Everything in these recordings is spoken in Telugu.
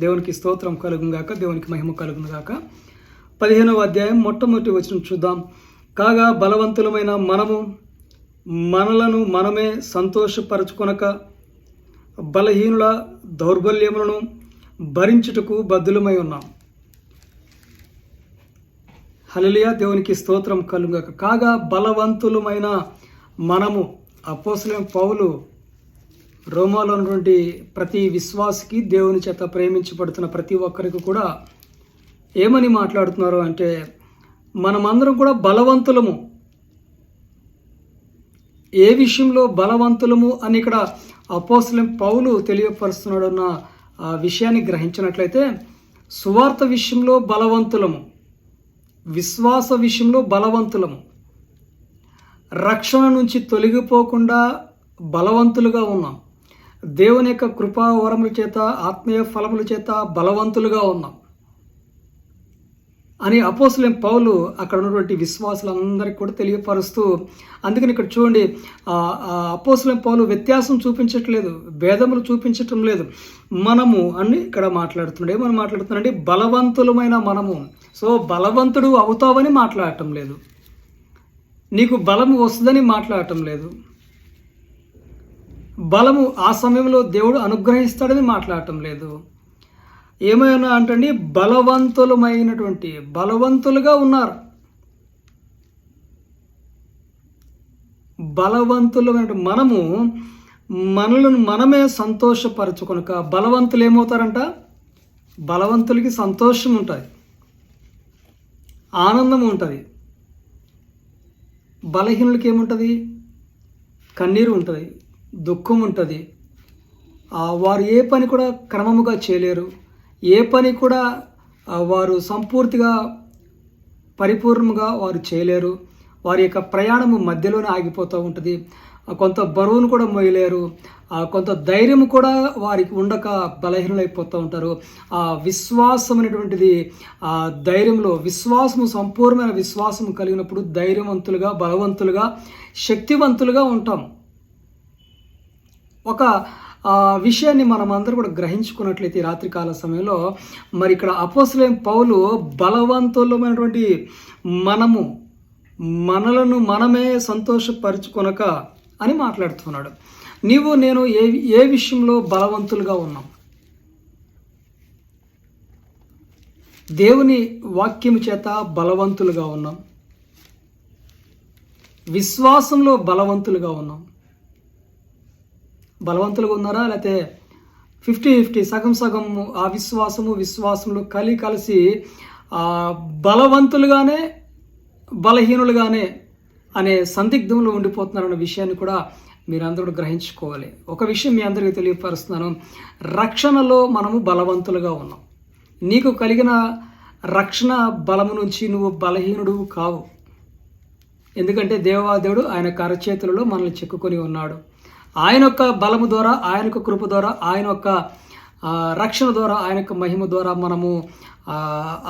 దేవునికి స్తోత్రం కలుగుగాక దేవునికి మహిమ కలుగుగాక పదిహేనవ అధ్యాయం మొట్టమొదటి వచనం చూద్దాం. కాగా బలవంతులమైన మనము మనలను మనమే సంతోషపరచుకొనక బలహీనుల దౌర్బల్యములను భరించుటకు బద్దులమై ఉన్నాం. హలలియా దేవునికి స్తోత్రం కలుగాక కాగా బలవంతులమైన మనము అపోసలేం పౌలు రోమాలో ఉన్నటువంటి ప్రతి విశ్వాసికి దేవుని చేత ప్రేమించబడుతున్న ప్రతి ఒక్కరికి కూడా ఏమని మాట్లాడుతున్నారు అంటే మనమందరం కూడా బలవంతులము. ఏ విషయంలో బలవంతులము అని ఇక్కడ అపోసలం పౌలు తెలియపరుస్తున్నాడు అన్న ఆ విషయాన్ని గ్రహించినట్లయితే సువార్త విషయంలో బలవంతులము. విశ్వాస విషయంలో బలవంతులము. రక్షణ నుంచి తొలగిపోకుండా బలవంతులుగా ఉన్నాం. దేవుని యొక్క కృపా వరముల చేత ఆత్మీయ ఫలముల చేత బలవంతులుగా ఉన్నాం. అని అపోసులేం పౌలు అక్కడ ఉన్నటువంటి విశ్వాసులందరికీ కూడా తెలియపరుస్తూ అందుకని ఇక్కడ చూడండి అపోసులేం పౌలు వ్యత్యాసం చూపించట్లేదు భేదములు చూపించటం లేదు. మనము అని ఇక్కడ మాట్లాడుతున్నాడు. ఏమని మాట్లాడుతున్నాడంటే బలవంతులమైన మనము. సో బలవంతుడు అవుతావని మాట్లాడటం లేదు. నీకు బలము వస్తుందని మాట్లాడటం లేదు. బలము ఆ సమయంలో దేవుడు అనుగ్రహిస్తాడని మాట్లాడటం లేదు. ఏమైనా అంటే బలవంతులమైనటువంటి బలవంతులుగా ఉన్నారు. బలవంతులమైన మనము మనలను మనమే సంతోషపరచుకొనక బలవంతులు ఏమవుతారంట బలవంతులకి సంతోషం ఉంటుంది ఆనందం ఉంటుంది. బలహీనులకి ఏముంటుంది? కన్నీరు ఉంటుంది. దుఃఖం ఉంటుంది వారు ఏ పని కూడా క్రమముగా చేయలేరు. ఏ పని కూడా వారు సంపూర్తిగా పరిపూర్ణంగా వారు చేయలేరు. వారి యొక్క ప్రయాణము మధ్యలోనే ఆగిపోతూ ఉంటుంది. కొంత బరువును కూడా మోయలేరు. కొంత ధైర్యం కూడా వారికి ఉండక బలహీనలైపోతూ ఉంటారు. ఆ విశ్వాసం అనేటువంటిది ఆ ధైర్యంలో విశ్వాసము సంపూర్ణమైన విశ్వాసం కలిగినప్పుడు ధైర్యవంతులుగా బలవంతులుగా శక్తివంతులుగా ఉంటాం. ఒక విషయాన్ని మనం అందరూ కూడా గ్రహించుకున్నట్లయితే రాత్రికాల సమయంలో మరి ఇక్కడ అపోసలేం పౌలు బలవంతులమైనటువంటి మనము మనలను మనమే సంతోషపరుచుకొనక అని మాట్లాడుతున్నాడు. నీవు నేను ఏ ఏ విషయంలో బలవంతులుగా ఉన్నాం? దేవుని వాక్యం చేత బలవంతులుగా ఉన్నాం. విశ్వాసంలో బలవంతులుగా ఉన్నాం. బలవంతులుగా ఉన్నారా? లేకపోతే ఫిఫ్టీ ఫిఫ్టీ సగం సగం ఆ విశ్వాసము విశ్వాసములు కలి కలిసి బలవంతులుగానే బలహీనులుగానే అనే సందిగ్ధంలో ఉండిపోతున్నారన్న విషయాన్ని కూడా మీరందరూ గ్రహించుకోవాలి. ఒక విషయం మీ అందరికీ తెలియపరుస్తున్నాను. రక్షణలో మనము బలవంతులుగా ఉన్నాం. నీకు కలిగిన రక్షణ బలము నుంచి నువ్వు బలహీనుడు కావు. ఎందుకంటే దేవాదేవుడు ఆయన కరచేతులలో మనల్ని చెక్కుకొని ఉన్నాడు. ఆయన యొక్క బలము ద్వారా ఆయన యొక్క కృప ద్వారా ఆయన యొక్క రక్షణ ద్వారా ఆయన యొక్క మహిమ ద్వారా మనము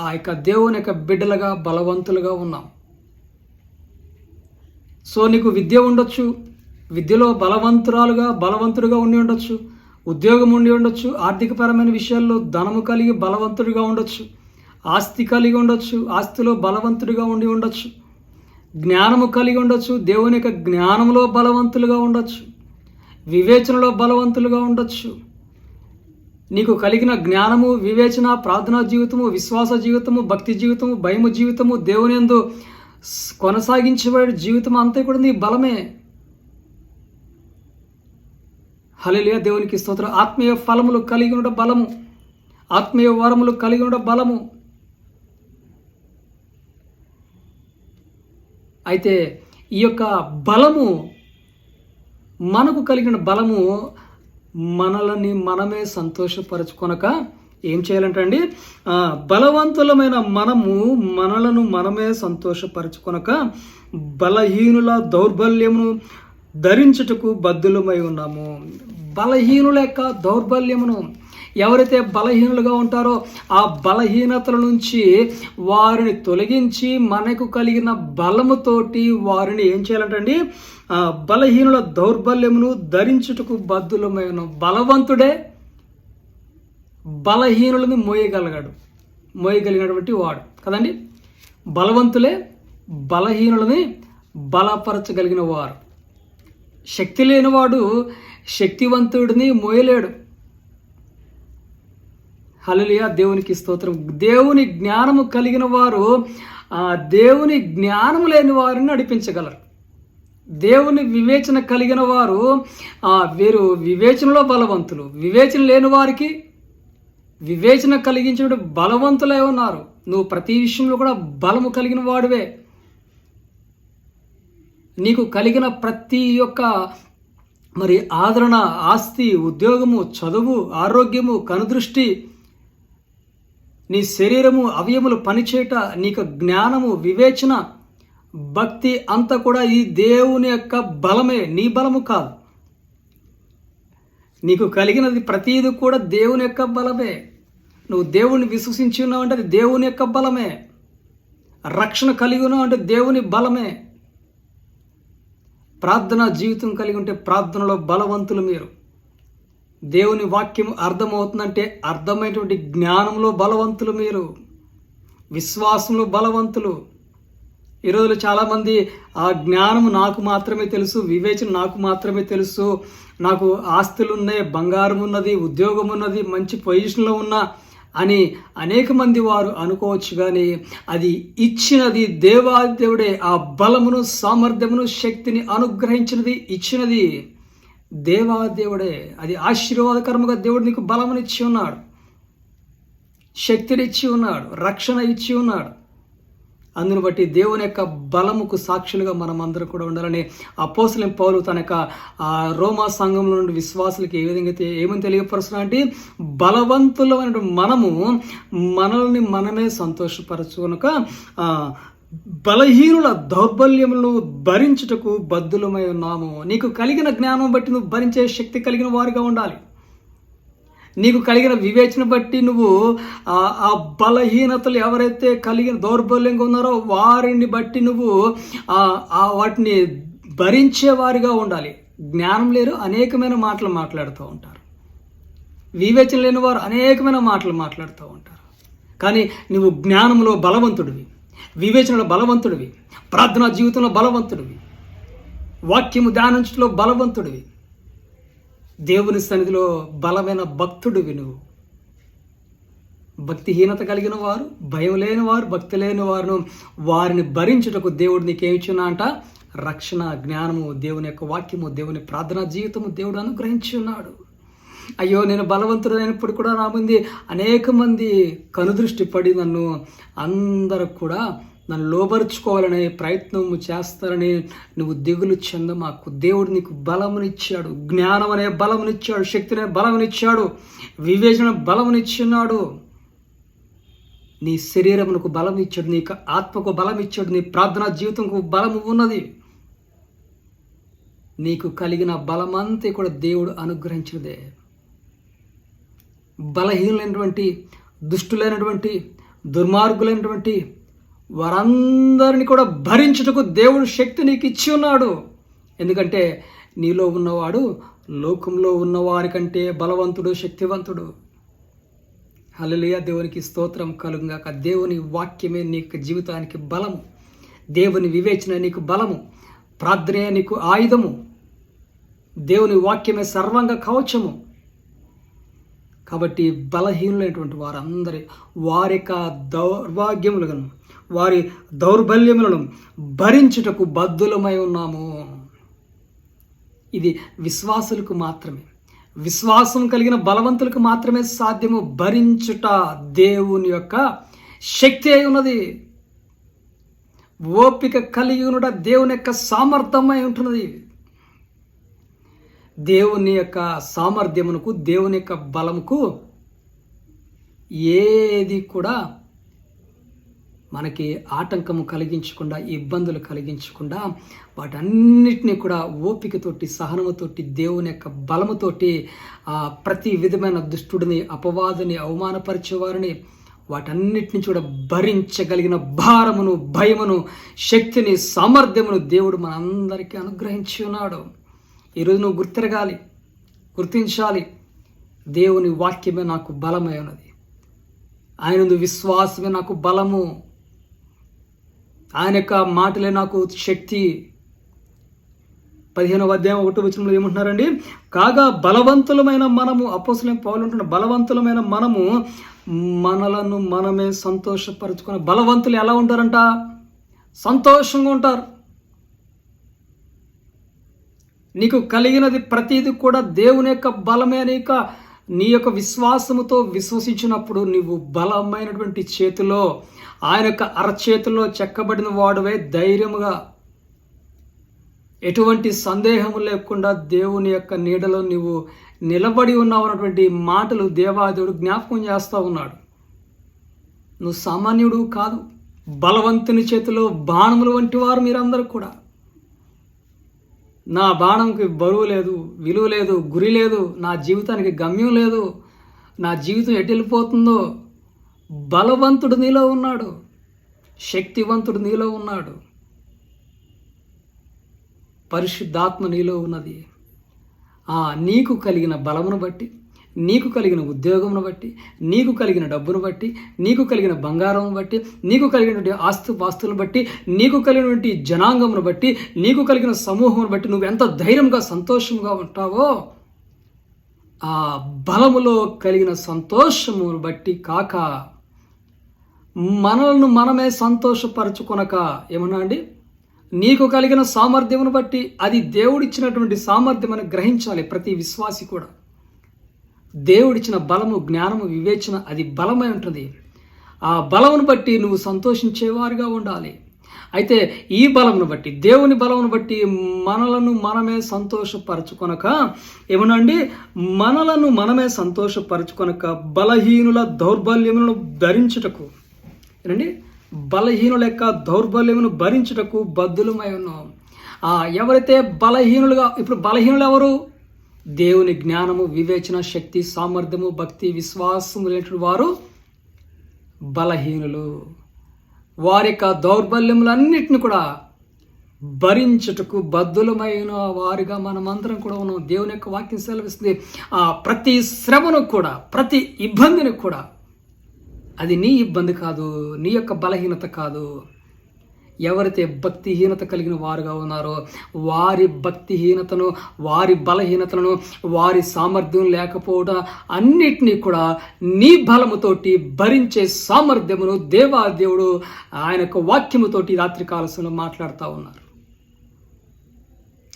ఆ యొక్క దేవుని యొక్క బిడ్డలుగా బలవంతులుగా ఉన్నాం. సో నీకు విద్య ఉండొచ్చు విద్యలో బలవంతురాలుగా బలవంతుడిగా ఉండి ఉండొచ్చు ఉద్యోగం ఉండి ఉండొచ్చు ఆర్థికపరమైన విషయాల్లో ధనము కలిగి బలవంతుడిగా ఉండొచ్చు ఆస్తి కలిగి ఉండొచ్చు ఆస్తిలో బలవంతుడిగా ఉండి ఉండొచ్చు జ్ఞానము కలిగి ఉండొచ్చు దేవుని యొక్క జ్ఞానంలో బలవంతులుగా ఉండొచ్చు. వివేచనలో బలవంతులుగా ఉండొచ్చు. నీకు కలిగిన జ్ఞానము వివేచన ప్రార్థనా జీవితము విశ్వాస జీవితము భక్తి జీవితము భయము జీవితము దేవునిందు కొనసాగించబడి కొనసాగించబడే జీవితం అంతా కూడా నీ బలమే. హలిలియ దేవునికి స్తోత్రం. ఆత్మీయ ఫలములు కలిగి ఉన్న బలము. ఆత్మీయ వరములు కలిగి ఉన్న బలము. అయితే ఈ యొక్క బలము మనకు కలిగిన బలము మనలని మనమే సంతోషపరచుకొనక ఏం చేయాలంటండి బలవంతులమైన మనము మనలను మనమే సంతోషపరచుకొనక బలహీనుల దౌర్బల్యమును ధరించుటకు బద్దులమై ఉన్నాము. బలహీనుల యొక్క దౌర్బల్యమును ఎవరైతే బలహీనులుగా ఉంటారో ఆ బలహీనతల నుంచి వారిని తొలగించి మనకు కలిగిన బలముతోటి వారిని ఏం చేయాలంటండి? బలహీనుల దౌర్బల్యమును ధరించుటకు బద్దులమైన బలవంతుడే బలహీనులని మోయగలగాడు. మోయగలిగినటువంటి వాడు. కదండి? బలవంతులే బలహీనులని బలపరచగలిగిన వారు. శక్తి లేనివాడు శక్తివంతుడిని మోయలేడు. హలలియా దేవునికి స్తోత్రం. దేవుని జ్ఞానము కలిగిన వారు దేవుని జ్ఞానము లేని వారిని నడిపించగలరు. దేవుని వివేచన కలిగిన వారు వీరు వివేచనలో బలవంతులు. వివేచన లేని వారికి వివేచన కలిగించడం బలవంతులై ఉన్నారు. నువ్వు ప్రతి విషయంలో కూడా బలము కలిగిన వాడివే. నీకు కలిగిన ప్రతి ఒక్క మరి ఆదరణ ఆస్తి ఉద్యోగము చదువు ఆరోగ్యము కనుదృష్టి నీ శరీరము అవయములు పనిచేయట నీకు జ్ఞానము వివేచన భక్తి అంతా కూడా ఈ దేవుని యొక్క బలమే నీ బలము కాదు. నీకు కలిగినది ప్రతీది కూడా దేవుని యొక్క బలమే. నువ్వు దేవుణ్ణి విశ్వసించి ఉన్నావు అంటే అది దేవుని యొక్క బలమే. రక్షణ కలిగి ఉన్నావు అంటే దేవుని బలమే. ప్రార్థన జీవితం కలిగి ఉంటే ప్రార్థనలో బలవంతులు మీరు. దేవుని వాక్యం అర్థమవుతుందంటే అర్థమైనటువంటి జ్ఞానంలో బలవంతులు మీరు. విశ్వాసంలో బలవంతులు. ఈరోజు చాలామంది ఆ జ్ఞానము నాకు మాత్రమే తెలుసు వివేచన నాకు మాత్రమే తెలుసు. నాకు ఆస్తులు ఉన్నాయి బంగారం ఉన్నది ఉద్యోగం ఉన్నది మంచి పొజిషన్లో ఉన్నా అని అనేక మంది వారు అనుకోవచ్చు కానీ అది ఇచ్చినది దేవాదేవుడే ఆ బలమును సామర్థ్యమును శక్తిని అనుగ్రహించినది ఇచ్చినది. దేవాదేవుడే అది ఆశీర్వాదకరముగా దేవుడు నీకు బలమునిచ్చి ఉన్నాడు. శక్తినిచ్చి ఉన్నాడు రక్షణ ఇచ్చి ఉన్నాడు. అందును బట్టి దేవుని యొక్క బలముకు సాక్షులుగా మనం అందరం కూడా ఉండాలని అపోసలం పౌలు తన యొక్క ఆ రోమా సంఘంలో నుండి విశ్వాసులకి ఏ విధంగా అయితే ఏమని తెలియపరుస్తున్నా అంటే బలవంతులమైన మనము మనల్ని మనమే సంతోషపరచుకొనక బలహీనుల దౌర్బల్యములను భరించుటకు బద్దులమై ఉన్నాము. నీకు కలిగిన జ్ఞానం బట్టి నువ్వు భరించే శక్తి కలిగిన వారిగా ఉండాలి. నీకు కలిగిన వివేచన బట్టి నువ్వు ఆ బలహీనతలు ఎవరైతే కలిగిన దౌర్బల్యంగా ఉన్నారో వారిని బట్టి నువ్వు ఆ వాటిని భరించేవారిగా ఉండాలి. జ్ఞానం లేరు అనేకమైన మాటలు మాట్లాడుతూ ఉంటారు. వివేచన లేని వారు అనేకమైన మాటలు మాట్లాడుతూ ఉంటారు. కానీ నువ్వు జ్ఞానంలో బలవంతుడివి. వివేచనలో బలవంతుడివి. ప్రార్థనా జీవితంలో బలవంతుడివి. వాక్యము ధ్యానించడంలో బలవంతుడివి. దేవుని సన్నిధిలో బలమైన భక్తుడివి నువ్వు. భక్తిహీనత కలిగిన వారు భయం లేని వారు భక్తి లేని వారును వారిని భరించుటకు దేవుడు నీకేమిచ్చున్నా అంట? రక్షణ జ్ఞానము దేవుని యొక్క వాక్యము దేవుని ప్రార్థనా జీవితము దేవుడు అనుగ్రహించున్నాడు. ఉన్నాడు అయ్యో నేను బలవంతుడైనప్పుడు కూడా నా మంది అనేక మంది కనుదృష్టి పడి నన్ను అందరూ కూడా నన్ను లోబరుచుకోవాలనే ప్రయత్నం చేస్తారని నువ్వు దిగులు చెంద మాకు దేవుడు నీకు బలమునిచ్చాడు. జ్ఞానం అనే బలమునిచ్చాడు. శక్తినే బలమునిచ్చాడు. వివేచన బలమునిచ్చున్నాడు నీ శరీరమునకు బలం ఇచ్చాడు నీకు ఆత్మకు బలం ఇచ్చాడు నీ ప్రార్థనా జీవితంకు బలము ఉన్నది. నీకు కలిగిన బలమంతా కూడా దేవుడు అనుగ్రహించినదే. బలహీనులైనటువంటి దుష్టులైనటువంటి దుర్మార్గులైనటువంటి వారందరిని కూడా భరించుటకు దేవుడు శక్తి నీకు ఇచ్చి ఉన్నాడు. ఎందుకంటే నీలో ఉన్నవాడు లోకంలో ఉన్నవారి కంటే బలవంతుడు శక్తివంతుడు. హలలియ దేవునికి స్తోత్రం కలుగాక దేవుని వాక్యమే నీకు జీవితానికి బలము. దేవుని వివేచన నీకు బలము. ప్రార్థనే నీకు ఆయుధము. దేవుని వాక్యమే సర్వంగా కవచము. కాబట్టి బలహీనులైనటువంటి వారందరి వారి యొక్క దౌర్భాగ్యములను వారి దౌర్బల్యములను భరించుటకు బద్దులమై ఉన్నాము. ఇది విశ్వాసులకు మాత్రమే. విశ్వాసం కలిగిన బలవంతులకు మాత్రమే సాధ్యము. భరించుట దేవుని యొక్క శక్తి అయి ఉన్నది. ఓపిక కలిగి ఉన్నట దేవుని యొక్క సామర్థ్యమై ఉంటున్నది. దేవుని యొక్క సామర్థ్యమునకు దేవుని యొక్క బలముకు ఏది కూడా మనకి ఆటంకము కలిగించకుండా ఇబ్బందులు కలిగించకుండా వాటన్నిటినీ కూడా ఓపికతోటి సహనముతోటి దేవుని యొక్క బలముతోటి ప్రతి విధమైన దుష్టుడిని అపవాదిని అవమానపరిచేవారిని వాటన్నిటిని కూడా భరించగలిగిన భారమును భయమును శక్తిని సామర్థ్యమును దేవుడు మనందరికీ అనుగ్రహించి ఉన్నాడు. ఈరోజు నువ్వు గుర్తిరగాలి గుర్తించాలి. దేవుని వాక్యమే నాకు బలమై ఉన్నది ఆయన విశ్వాసమే నాకు బలము. ఆయన యొక్క మాటలే నాకు శక్తి. పదిహేనవ అధ్యాయం ఒకటి వచనంలో ఏమంటున్నారండి? కాగా బలవంతులమైన మనము అపోసలేం పౌలు బలవంతులమైన మనము మనలను మనమే సంతోషపరచుకుని బలవంతులు ఎలా ఉంటారంట? సంతోషంగా ఉంటారు. నీకు కలిగినది ప్రతిది కూడా దేవుని యొక్క బలమే నీ యొక్క విశ్వాసముతో విశ్వసించినప్పుడు నీవు బలమైనటువంటి చేతిలో ఆయన యొక్క అరచేతిలో చెక్కబడిన వాడువే ధైర్యముగా ఎటువంటి సందేహము లేకుండా దేవుని యొక్క నీడలో నీవు నిలబడి ఉన్నావు అన్నటువంటి మాటలు దేవాదేవుడు జ్ఞాపకం చేస్తూ ఉన్నాడు. నువ్వు సామాన్యుడు కాదు బలవంతుని చేతిలో బాణములు వంటి వారు మీరందరూ కూడా. నా బాణంకి బరువు లేదు విలువ లేదు గురి లేదు నా జీవితానికి గమ్యం లేదు నా జీవితం ఎటు వెళ్ళిపోతుందో బలవంతుడు నీలో ఉన్నాడు శక్తివంతుడు నీలో ఉన్నాడు పరిశుద్ధాత్మ నీలో ఉన్నది. ఆ నీకు కలిగిన బలమును బట్టి నీకు కలిగిన ఉద్యోగమును బట్టి నీకు కలిగిన డబ్బును బట్టి నీకు కలిగిన బంగారం బట్టి నీకు కలిగినటువంటి ఆస్తు పాస్తులను బట్టి నీకు కలిగినటువంటి జనాంగమును బట్టి నీకు కలిగిన సమూహమును బట్టి నువ్వు ఎంత ధైర్యంగా సంతోషంగా ఉంటావో ఆ బలములో కలిగిన సంతోషమును బట్టి కాక మనలను మనమే సంతోషపరచుకొనక ఏమన్నా అండి? నీకు కలిగిన సామర్థ్యమును బట్టి అది దేవుడిచ్చినటువంటి సామర్థ్యం అని గ్రహించాలి ప్రతి విశ్వాసి కూడా. దేవుడిచ్చిన బలము జ్ఞానము వివేచన అది బలమై ఉంటుంది. ఆ బలమును బట్టి నువ్వు సంతోషించేవారుగా ఉండాలి. అయితే ఈ బలమును బట్టి దేవుని బలమును బట్టి మనలను మనమే సంతోషపరచుకొనక ఏమనండి? మనలను మనమే సంతోషపరచుకొనక బలహీనుల దౌర్బల్యములను ధరించుటకు ఏనండి బలహీనుల యొక్క దౌర్బల్యమును భరించుటకు బద్దులమై ఉన్నాం. ఎవరైతే బలహీనులుగా ఇప్పుడు బలహీనులు ఎవరు? దేవుని జ్ఞానము వివేచన శక్తి సామర్థ్యము భక్తి విశ్వాసము లేని వారు బలహీనులు. వారి యొక్క దౌర్బల్యములన్నిటిని కూడా భరించుటకు బద్దులమైన వారిగా మనమందరం కూడా ఉన్నాం. దేవుని యొక్క వాక్యం సెలవిస్తుంది. ఆ ప్రతి శ్రమను కూడా ప్రతి ఇబ్బందిని కూడా అది నీ ఇబ్బంది కాదు నీ యొక్క బలహీనత కాదు. ఎవరైతే భక్తిహీనత కలిగిన వారుగా ఉన్నారో వారి భక్తిహీనతను వారి బలహీనతలను వారి సామర్థ్యం లేకపోవడం అన్నిటినీ కూడా నీ బలముతోటి భరించే సామర్థ్యమును దేవాదేవుడు ఆయన యొక్క వాక్యముతోటి రాత్రి కాలశంలో మాట్లాడుతూ ఉన్నారు.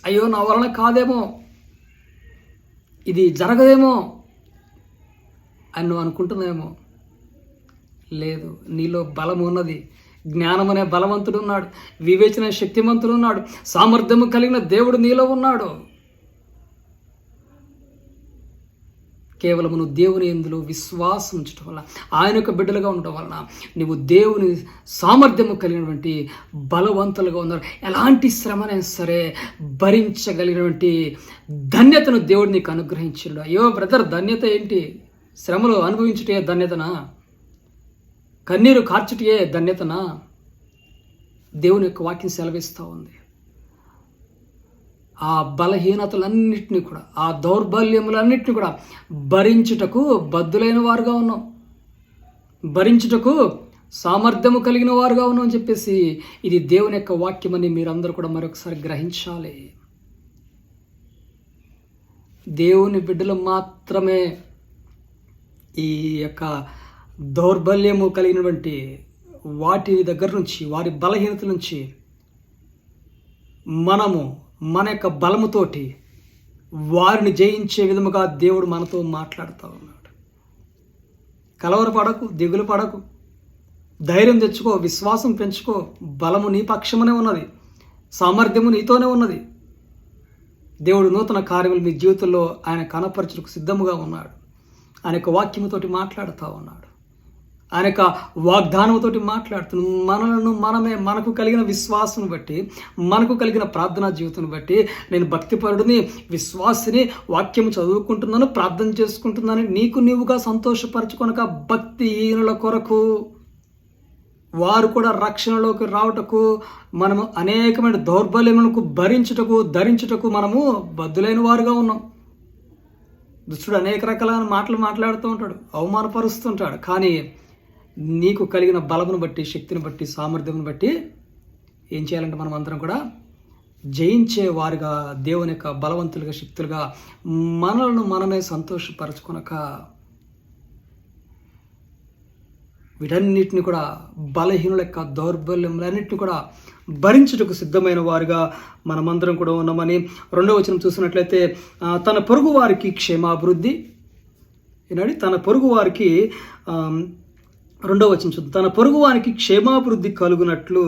అయ్యో నా వలన కాదేమో? ఇది జరగదేమో? అని నువ్వు అనుకుంటున్నావేమో? లేదు నీలో బలం ఉన్నది. జ్ఞానమనే బలవంతుడున్నాడు బలవంతుడు ఉన్నాడు వివేచన శక్తిమంతుడు ఉన్నాడు సామర్థ్యము కలిగిన దేవుడు నీలో ఉన్నాడు. కేవలము నువ్వు దేవుని ఎందులో విశ్వాసం ఉంచడం వల్ల ఆయన యొక్క బిడ్డలుగా ఉండటం వలన నువ్వు దేవుని సామర్థ్యము కలిగినటువంటి బలవంతులుగా ఉన్నారు. ఎలాంటి శ్రమనైనా సరే భరించగలిగినటువంటి ధన్యతను దేవుడు నీకు అనుగ్రహించాడు. అయ్యో బ్రదర్ ధన్యత ఏంటి? శ్రమలు అనుభవించుటే ధన్యతనా? కన్నీరు కార్చుటియే ధన్యతన దేవుని యొక్క వాక్యం సెలవిస్తూ ఉంది. ఆ బలహీనతలన్నింటినీ కూడా ఆ దౌర్బల్యములన్నింటినీ కూడా భరించుటకు బద్దులైన వారుగా ఉన్నాం. భరించుటకు సామర్థ్యము కలిగిన వారుగా ఉన్నాం అని చెప్పేసి ఇది దేవుని యొక్క వాక్యమని మీరందరూ కూడా మరొకసారి గ్రహించాలి. దేవుని బిడ్డలు మాత్రమే ఈ యొక్క దౌర్బల్యము కలిగినటువంటి వాటి దగ్గర నుంచి వారి బలహీనత నుంచి మనము మన యొక్క బలముతోటి వారిని జయించే విధముగా దేవుడు మనతో మాట్లాడుతూ ఉన్నాడు. కలవరపడకు దిగులు పడకు ధైర్యం తెచ్చుకో విశ్వాసం పెంచుకో బలము నీ పక్షమునే ఉన్నది సామర్థ్యము నీతోనే ఉన్నది. దేవుడు నూతన కార్యములు మీ జీవితంలో ఆయన కనపరచుటకు సిద్ధముగా ఉన్నాడు. ఆయన యొక్క వాక్యముతోటి మాట్లాడుతూ ఉన్నాడు. ఆయన యొక్క వాగ్దానంతోటి మాట్లాడుతున్నాం మనలను మనమే మనకు కలిగిన విశ్వాసం బట్టి మనకు కలిగిన ప్రార్థనా జీవితం బట్టి నేను భక్తిపరుడిని విశ్వాసిని వాక్యం చదువుకుంటున్నాను ప్రార్థన చేసుకుంటున్నాను నీకు నీవుగా సంతోషపరచుకొనక భక్తిహీనుల కొరకు వారు కూడా రక్షణలోకి రావటకు మనము అనేకమైన దౌర్బల్యములకు భరించుటకు ధరించుటకు మనము బద్దులైన వారుగా ఉన్నాం. దుష్టుడు అనేక రకాలైన మాటలు మాట్లాడుతూ ఉంటాడు అవమానపరుస్తుంటాడు కానీ నీకు కలిగిన బలమును బట్టి శక్తిని బట్టి సామర్థ్యమును బట్టి ఏం చేయాలంటే మనం అందరం కూడా జయించే వారిగా దేవుని యొక్క బలవంతులుగా శక్తులుగా మనలను మనమే సంతోషపరచుకొనక వీటన్నిటిని కూడా బలహీనుల యొక్క దౌర్బల్యములన్నింటిని కూడా భరించుటకు సిద్ధమైన వారుగా మనమందరం కూడా ఉన్నామని రెండవ వచనం చూసినట్లయితే తన పొరుగు వారికి క్షేమాభివృద్ధి. ఏనాడి తన పొరుగు వారికి రెండో రెండవ చూద్దాం. తన పొరుగువానికి క్షేమాభివృద్ధి కలుగునట్లు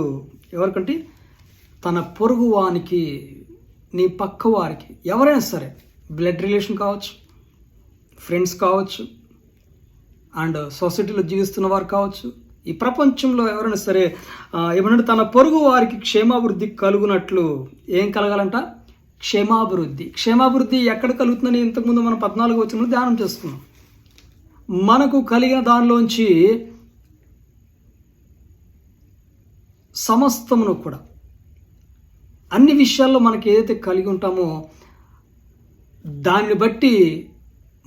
ఎవరికంటే? తన పొరుగువానికి నీ పక్క వారికి ఎవరైనా సరే బ్లడ్ రిలేషన్ కావచ్చు ఫ్రెండ్స్ కావచ్చు అండ్ సొసైటీలో జీవిస్తున్న వారు కావచ్చు ఈ ప్రపంచంలో ఎవరైనా సరే ఆ, తన పొరుగు వారికి క్షేమాభివృద్ధి కలుగునట్లు ఏం కలగాలంట? క్షేమాభివృద్ధి. క్షేమాభివృద్ధి ఎక్కడ కలుగుతుందని ఇంతకుముందు మనం పద్నాలుగు వచ్చిన ధ్యానం చేసుకున్నాం మనకు కలిగిన దానిలోంచి సమస్తమును కూడా. అన్ని విషయాల్లో మనకి ఏదైతే కలిగి ఉంటామో దాన్ని బట్టి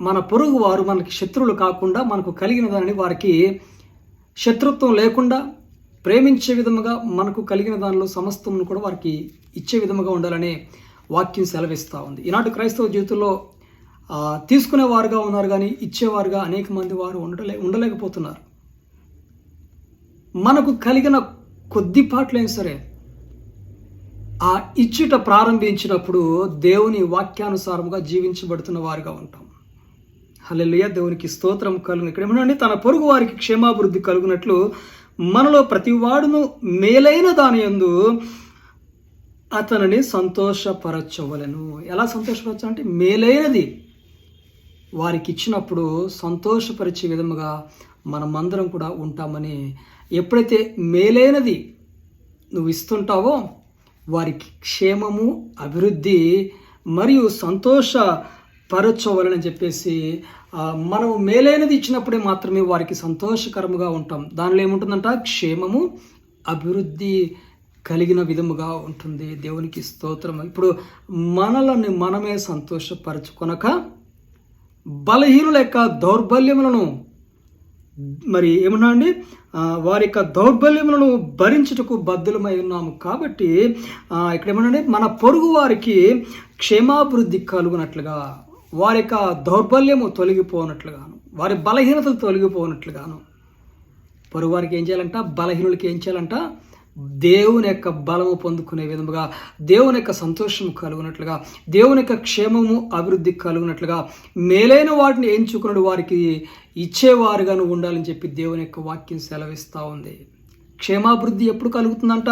మన పొరుగు వారు మనకి శత్రువులు కాకుండా మనకు కలిగిన దానిని వారికి శత్రుత్వం లేకుండా ప్రేమించే విధముగా మనకు కలిగిన దానిలో సమస్తమును కూడా వారికి ఇచ్చే విధముగా ఉండాలనే వాక్యం సెలవిస్తూ ఉంది. ఈనాటి క్రైస్తవ జీవితంలో తీసుకునేవారుగా ఉన్నారు కానీ ఇచ్చేవారుగా అనేక మంది వారు ఉండలే ఉండలేకపోతున్నారు. మనకు కలిగిన కొద్దిపాట్లైనా సరే ఆ ఇచ్చుట ప్రారంభించినప్పుడు దేవుని వాక్యానుసారముగా జీవించబడుతున్న వారుగా ఉంటాం. హల్లెలూయ దేవునికి స్తోత్రం కలుగు ఇక్కడ ఏమనండి తన పొరుగు వారికి క్షేమాభివృద్ధి కలుగునట్లు మనలో ప్రతి వాడును మేలైన దాని యందు అతనిని సంతోషపరచవలను. ఎలా సంతోషపరచ అంటే మేలైనది వారికి ఇచ్చినప్పుడు సంతోషపరిచే విధముగా మనమందరం కూడా ఉంటామని ఎప్పుడైతే మేలైనది నువ్వు ఇస్తుంటావో వారికి క్షేమము అభివృద్ధి మరియు సంతోష పరచవలని చెప్పేసి మనం మేలైనది ఇచ్చినప్పుడే మాత్రమే వారికి సంతోషకరముగా ఉంటాం. దానిలో ఏముంటుందంట? క్షేమము అభివృద్ధి కలిగిన విధముగా ఉంటుంది. దేవునికి స్తోత్రం ఇప్పుడు మనలని మనమే సంతోషపరచుకొనక బలహీనుల యొక్క దౌర్బల్యములను మరి ఏమన్నా అండి వారి యొక్క దౌర్బల్యములను భరించుటకు బద్దులమై ఉన్నాము కాబట్టి ఇక్కడ ఏమన్నాండి మన పొరుగు వారికి క్షేమాభివృద్ధి కలుగునట్లుగా వారి యొక్క దౌర్బల్యము తొలగిపోనట్లుగాను వారి బలహీనతలు తొలగిపోనట్లుగాను పొరుగు వారికి ఏం చేయాలంట? బలహీనులకి ఏం చేయాలంట? దేవుని యొక్క బలము పొందుకునే విధముగా దేవుని యొక్క సంతోషం కలుగునట్లుగా దేవుని యొక్క క్షేమము అభివృద్ధి కలుగునట్లుగా మేలైన వాటిని ఎంచుకున్న వారికి ఇచ్చేవారుగాను ఉండాలని చెప్పి దేవుని యొక్క వాక్యం సెలవిస్తూ ఉంది. క్షేమాభివృద్ధి ఎప్పుడు కలుగుతుందంట?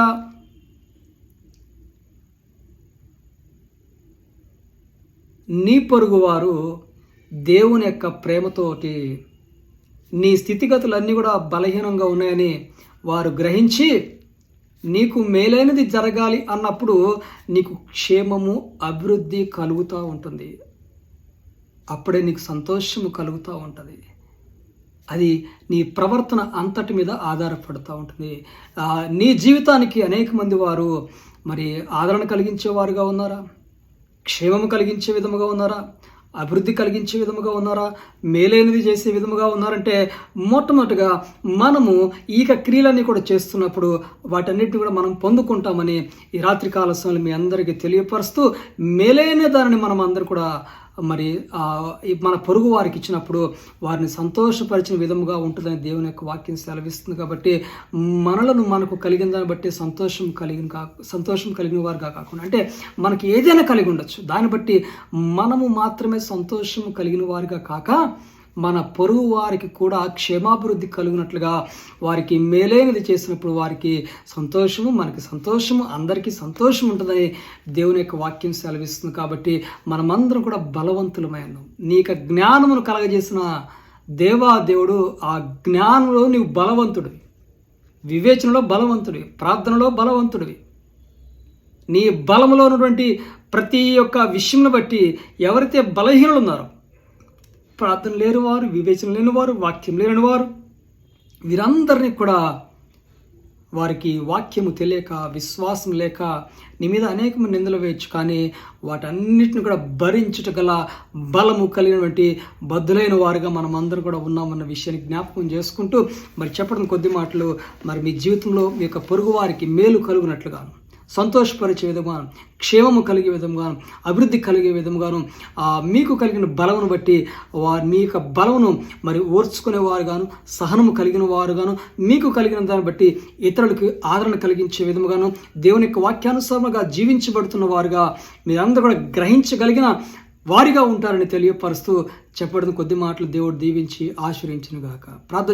నీ పొరుగువారు దేవుని యొక్క ప్రేమతోటి నీ స్థితిగతులన్నీ కూడా బలహీనంగా ఉన్నాయని వారు గ్రహించి నీకు మేలైనది జరగాలి అన్నప్పుడు నీకు క్షేమము అభివృద్ధి కలుగుతూ ఉంటుంది. అప్పుడే నీకు సంతోషము కలుగుతూ ఉంటుంది. అది నీ ప్రవర్తన అంతటి మీద ఆధారపడుతూ ఉంటుంది. నీ జీవితానికి అనేక మంది వారు మరి ఆదరణ కలిగించేవారుగా ఉన్నారా? క్షేమము కలిగించే విధముగా ఉన్నారా? అభివృద్ధి కలిగించే విధముగా ఉన్నారా? మేలైనది చేసే విధముగా ఉన్నారంటే మొట్టమొదటిగా మనము ఈక క్రియలన్నీ కూడా చేస్తున్నప్పుడు వాటన్నిటిని కూడా మనం పొందుకుంటామని ఈ రాత్రి కాల సమయంలో మీ అందరికీ తెలియపరుస్తూ మేలైన దానిని మనం అందరూ కూడా మరి మన పొరుగు వారికి ఇచ్చినప్పుడు వారిని సంతోషపరిచిన విధముగా ఉంటుందని దేవుని యొక్క వాక్యం సెలవిస్తుంది కాబట్టి మనలను మనకు కలిగిన దాన్ని బట్టి సంతోషం కలిగిన కా సంతోషం కలిగిన వారుగా కాకుండా అంటే మనకి ఏదైనా కలిగి ఉండొచ్చు. దాన్ని బట్టి మనము మాత్రమే సంతోషం కలిగిన వారిగా కాక మన పొరుగు వారికి కూడా క్షేమాభివృద్ధి కలుగునట్లుగా వారికి మేలైనది చేసినప్పుడు వారికి సంతోషము మనకి సంతోషము అందరికీ సంతోషం ఉంటుందని దేవుని యొక్క వాక్యం సెలవిస్తుంది కాబట్టి మనమందరం కూడా బలవంతులమైన నీకు జ్ఞానమును కలగజేసిన దేవా దేవుడు ఆ జ్ఞానంలో నీవు బలవంతుడివి. వివేచనలో బలవంతుడివి. ప్రార్థనలో బలవంతుడివి. నీ బలములో ఉన్నటువంటి ప్రతి ఒక్క విషయంను బట్టి ఎవరైతే బలహీనులు ఉన్నారో ప్రార్థన లేని వారు వివేచన లేని వారు వాక్యం లేని వారు వీరందరినీ కూడా వారికి వాక్యము తెలియక విశ్వాసం లేక నీ మీద అనేక నిందలు వేయచ్చు. కానీ వాటన్నిటిని కూడా భరించుట గల బలము కలిగినటువంటి బద్దులైన వారుగా మనం అందరూ కూడా ఉన్నామన్న విషయాన్ని జ్ఞాపకం చేసుకుంటూ మరి చెప్పడం కొద్ది మాటలు మరి మీ జీవితంలో మీ యొక్క పొరుగు వారికి మేలు కలుగునట్లుగాను. సంతోషపరిచే విధంగాను క్షేమము కలిగే విధంగాను అభివృద్ధి కలిగే విధంగాను మీకు కలిగిన బలమును బట్టి వారి మీ యొక్క బలమును మరి ఓర్చుకునే వారుగాను సహనము కలిగిన వారుగాను మీకు కలిగిన దాన్ని బట్టి ఇతరులకు ఆదరణ కలిగించే విధముగాను దేవుని యొక్క వాక్యానుసారంగా జీవించబడుతున్న వారుగా మీరందరూ కూడా గ్రహించగలిగిన వారిగా ఉంటారని తెలియపరుస్తూ చెప్పడం కొద్ది మాటలు దేవుడు దీవించి ఆశ్రయించినగాక ప్రార్థన